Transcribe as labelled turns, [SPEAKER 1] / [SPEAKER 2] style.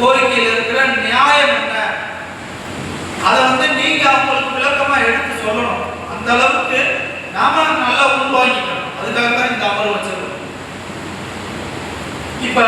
[SPEAKER 1] கோரிக்கையில் இருக்கிற நியாயம் என்ன? அதை வந்து நீங்க அவங்களுக்கு விளக்கமா எடுத்து சொல்லணும். அந்த அளவுக்கு நாம நல்லா உள்வாங்கிக்கணும். அதுக்காக தான் இந்த அமர்வு வச்சிருக்கோம். இப்ப